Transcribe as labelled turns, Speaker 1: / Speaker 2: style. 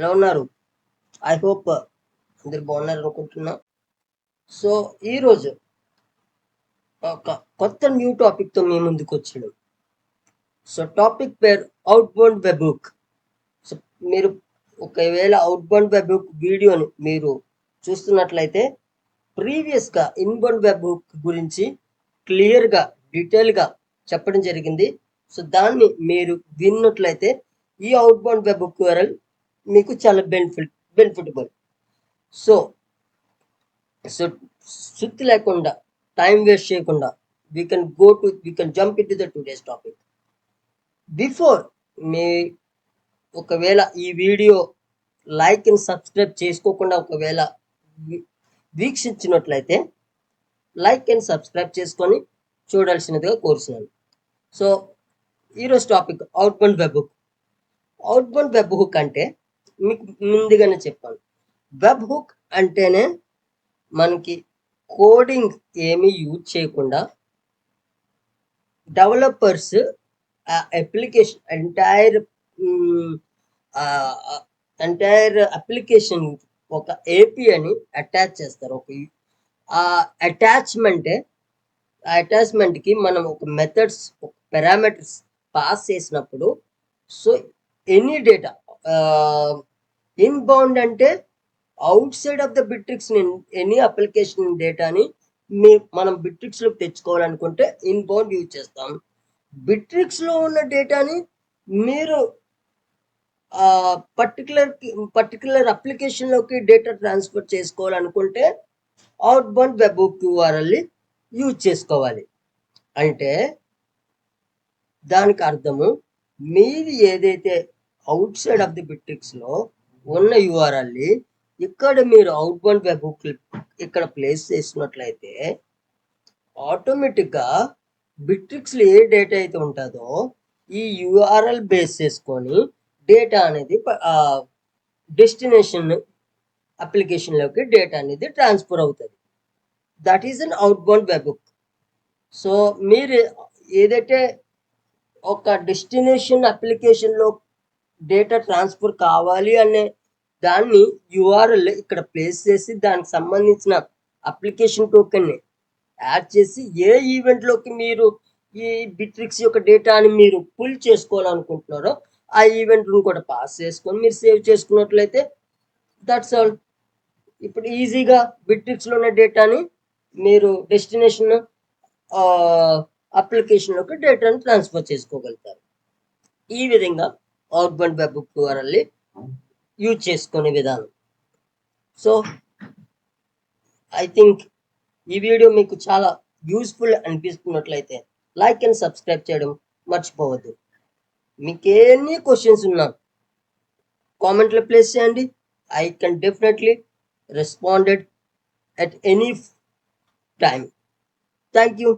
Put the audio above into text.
Speaker 1: ఎలా ఉన్నారు? I hope అందరు బాగున్నారు అనుకుంటున్నా. సో ఈరోజు ఒక కొత్త న్యూ టాపిక్తో మీ ముందుకు వచ్చాడు సో టాపిక్ పేరు outbound webhook so మీరు ఒకవేళ అవుట్ బౌండ్ వెబ్ బుక్ వీడియోని మీరు చూస్తున్నట్లయితే ప్రీవియస్గా ఇన్బౌండ్ వెబ్ బుక్ గురించి క్లియర్గా డీటెయిల్గా చెప్పడం జరిగింది. సో దాన్ని మీరు విన్నట్లయితే ఈ అవుట్బౌండ్ వెబ్ బుక్ URL మీకు చాలా బెనిఫిట్ బెనిఫిటబుల్ సో సో సుత్తి లేకుండా టైం వేస్ట్ చేయకుండా we can go to we can jump into the today's topic before మీ ఒకవేళ ఈ వీడియో లైక్ అండ్ సబ్స్క్రైబ్ చేసుకోకుండా ఒకవేళ వీక్షించినట్లయితే లైక్ అండ్ సబ్స్క్రైబ్ చేసుకొని చూడాల్సినదిగా కోరుతున్నాను సో ఈరోజు topic outbound webhook outbound webhook అంటే మీకు ముందుగానే చెప్పాను. వెబ్ హుక్ అంటేనే మనకి కోడింగ్ ఏమీ యూజ్ చేయకుండా డెవలపర్స్ ఆ అప్లికేషన్ ఎంటైర్ ఎంటైర్ అప్లికేషన్ ఒక ఏపీఐని అటాచ్ చేస్తారు. ఒక ఆ అటాచ్మెంటే ఆ అటాచ్మెంట్కి మనం ఒక మెథడ్స్ ఒక పారామీటర్స్ పాస్ చేసినప్పుడు సో ఎనీ డేటా ఇన్బౌండ్ అంటే outside of the Bitrix any application డేటాని మీ మనం బిట్రిక్స్లోకి తెచ్చుకోవాలనుకుంటే ఇన్బౌండ్ యూజ్ చేస్తాం. బిట్రిక్స్లో ఉన్న డేటాని మీరు పర్టికులర్ పర్టికులర్ అప్లికేషన్లోకి డేటా ట్రాన్స్ఫర్ చేసుకోవాలనుకుంటే అవుట్ బౌండ్ వెబ్ క్యూఆర్ఎల్ని యూజ్ చేసుకోవాలి. అంటే దానికి అర్థము మీది ఏదైతే అవుట్ సైడ్ ఆఫ్ ది బిట్రిక్స్లో ఉన్న యూఆర్ఎల్ని ఇక్కడ మీరు అవుట్బౌండ్ వెబ్ ఇక్కడ ప్లేస్ చేసినట్లయితే ఆటోమేటిక్గా బిట్రిక్స్లో ఏ డేటా అయితే ఉంటుందో ఈ యుఆర్ఎల్ బేస్ చేసుకొని డేటా అనేది డెస్టినేషన్ అప్లికేషన్లోకి డేటా అనేది ట్రాన్స్ఫర్ అవుతుంది. That is an outbound webhook so మీరు ఏదైతే ఒక డెస్టినేషన్ అప్లికేషన్లో డేటా ట్రాన్స్ఫర్ కావాలి అనే దాన్ని యుఆర్ఎల్ ఇక్కడ ప్లేస్ చేసి దానికి సంబంధించిన అప్లికేషన్ టోకెన్ని యాడ్ చేసి ఏ ఈవెంట్లోకి మీరు ఈ బిట్రిక్స్ యొక్క డేటాని మీరు పుల్ చేసుకోవాలనుకుంటున్నారో ఆ ఈవెంట్ను కూడా పాస్ చేసుకొని మీరు సేవ్ చేసుకున్నట్లయితే దట్స్ ఆల్. ఇప్పుడు ఈజీగా బిట్రిక్స్లో ఉన్న డేటాని మీరు డెస్టినేషన్ అప్లికేషన్లోకి డేటాను ట్రాన్స్ఫర్ చేసుకోగలుగుతారు. ఈ విధంగా out by book URL use చేసుకునే విధానం. సో ఐ థింక్ ఈ వీడియో మీకు చాలా యూస్ఫుల్ అనిపిస్తున్నట్లయితే లైక్ అండ్ సబ్స్క్రైబ్ చేయడం మర్చిపోవద్దు. మీకు ఎన్ని క్వశ్చన్స్ ఉన్నా కామెంట్లో ప్లేస్ చేయండి. I can definitely responded at any time thank you.